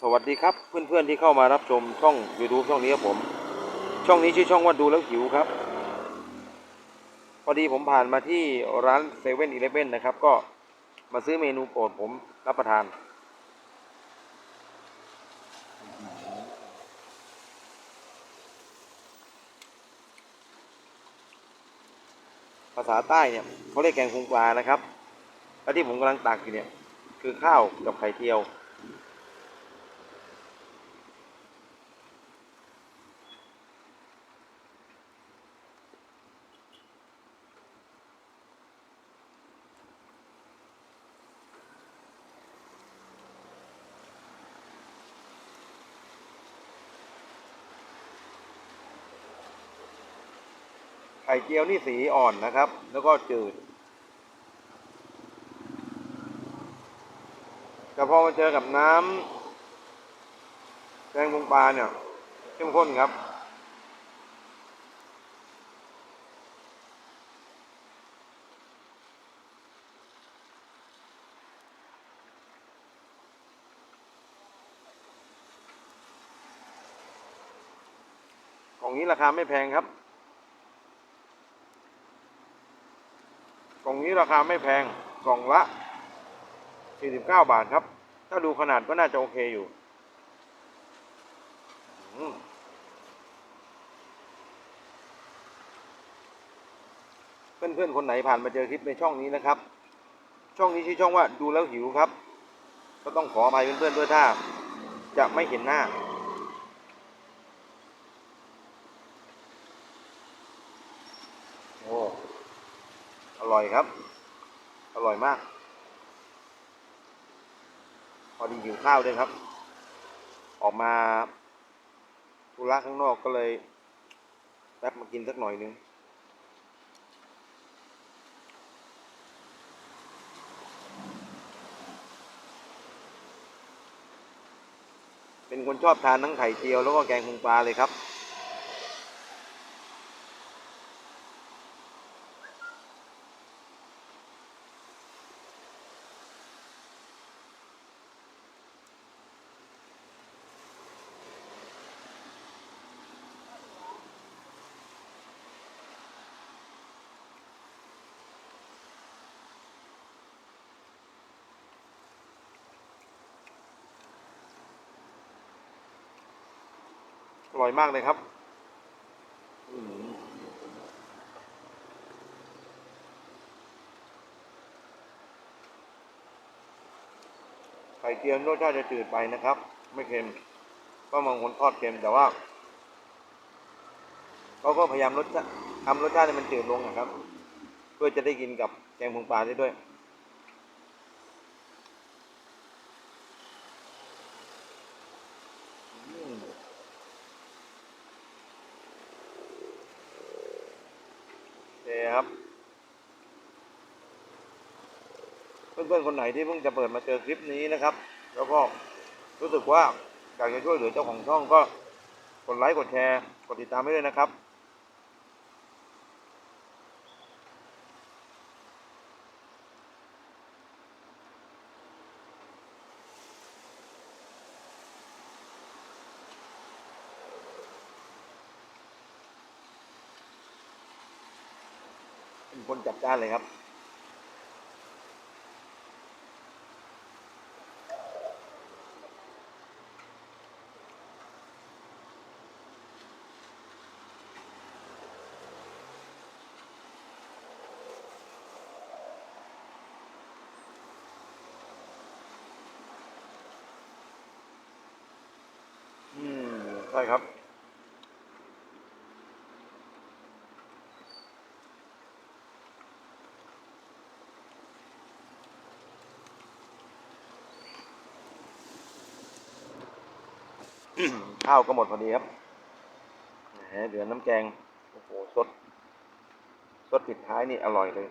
สวัสดีครับเพื่อนๆที่เข้ามารับชมช่อง YouTube ช่องนี้ครับผม ช่องนี้ชื่อช่องว่าดูแล้วหิวครับ พอดีผมผ่านมาที่ร้านเซเว่นอีเลฟเว่นนะครับ ก็มาซื้อเมนูโปรดผมรับประทาน ภาษาใต้เนี่ยเขาเรียกแกงคุงปลานะครับ แล้วที่ผมกำลังตักอยู่เนี่ย คือข้าวกับไข่เจียว ไข่เจียวนี่สีอ่อนนะครับ แล้วก็จืด แต่พอมาเจอกับน้ำแกงพุงปลาเนี่ยเข้มข้นครับกล่องนี้ราคาไม่แพงครับ กล่องนี้ ราคาไม่แพงกล่องละ 49 บาทครับ ถ้าดูขนาดก็น่าจะโอเคอยู่อืมเพื่อนๆคนไหนผ่านมาเจอคลิปในช่องนี้นะครับ ช่องนี้ชื่อช่องว่าดูแล้วหิวครับ ก็ต้องขออภัยเพื่อนๆด้วยถ้า จะไม่เห็นหน้า โอ้ อ ร่อยครับ อร่อยมาก พอดีหิวข้าวด้วยครับ ออกมาธุระข้างนอกก็เลยแป๊บมากินสักหน่อยนึงเป็นคนชอบทานทั้งไข่เจียวแล้วก็แกงพุงปลาเลยครับ อร่อยมากเลยครับไข่เจียวรสชาติจะจืดไปนะครับ ไม่เค็ม ก็บางคนทอดเค็มแต่ว่าเขาก็พยายามรสชาติทำรสชาติให้มันจืดลงนะครับ เพื่อจะได้กินกับแกงพุงปลาได้ด้วย เคครับ เพื่อนๆคนไหนที่เพิ่งจะเปิดมาเจอคลิปนี้นะครับ แล้วก็รู้สึกว่าอยากจะช่วยเหลือเจ้าของช่องก็กดไลค์กดแชร์กดติดตามให้ด้วยนะครับ คนจับจ้านเลยครับใช่ครับ ข้าวก็หมดพอดีครับแหมเหลือน้ำแกง โอ้โหสด สดปิดท้ายนี่อร่อยเลย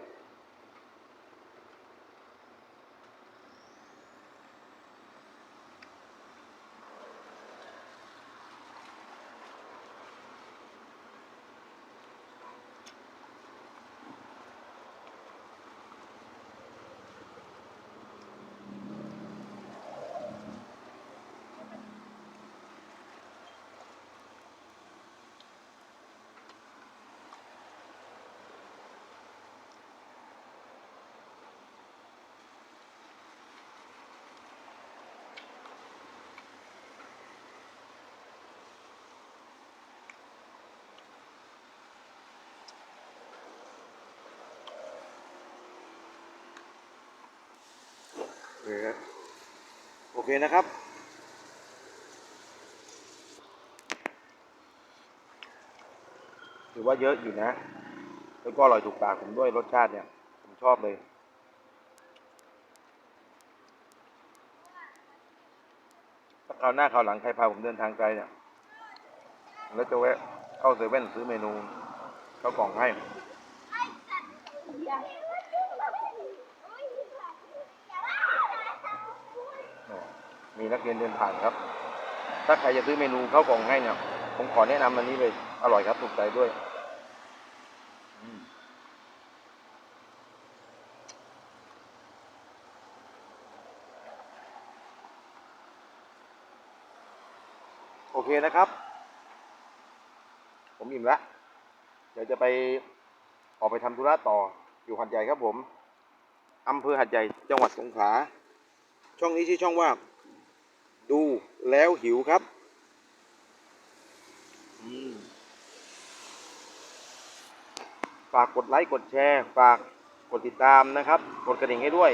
อ ครับโอเคนะครับถือว่าเยอะอยู่นะ แล้วก็อร่อยถูกปากผมด้วยรสชาติเนี่ย ผมชอบเลย ถ้าคราวหน้าคราวหลังใครพาผมเดินทางไกลเนี่ย แล้วจะแวะเข้าเซเว่นซื้อเมนูเข้ากล่องให้ มีนักเรียนเดินผ่านครับ ถ้าใครจะซื้อเมนูเข้ากล่องให้เนี่ยผมขอแนะนำอันนี้เลย อร่อยครับถูกใจด้วยโอเคนะครับ ผมอิ่มและเดี๋ยวจะไปออกไปทำธุระต่ออยู่หัดใหญ่ครับผมอำเภอหัดใหญ่จังหวัดสงขลาช่องนี้ชื่อช่องว่า ดูแล้วหิวครับอืมฝากกดไลค์กดแชร์ ฝากกดติดตามนะครับ กดกระดิ่งให้ด้วย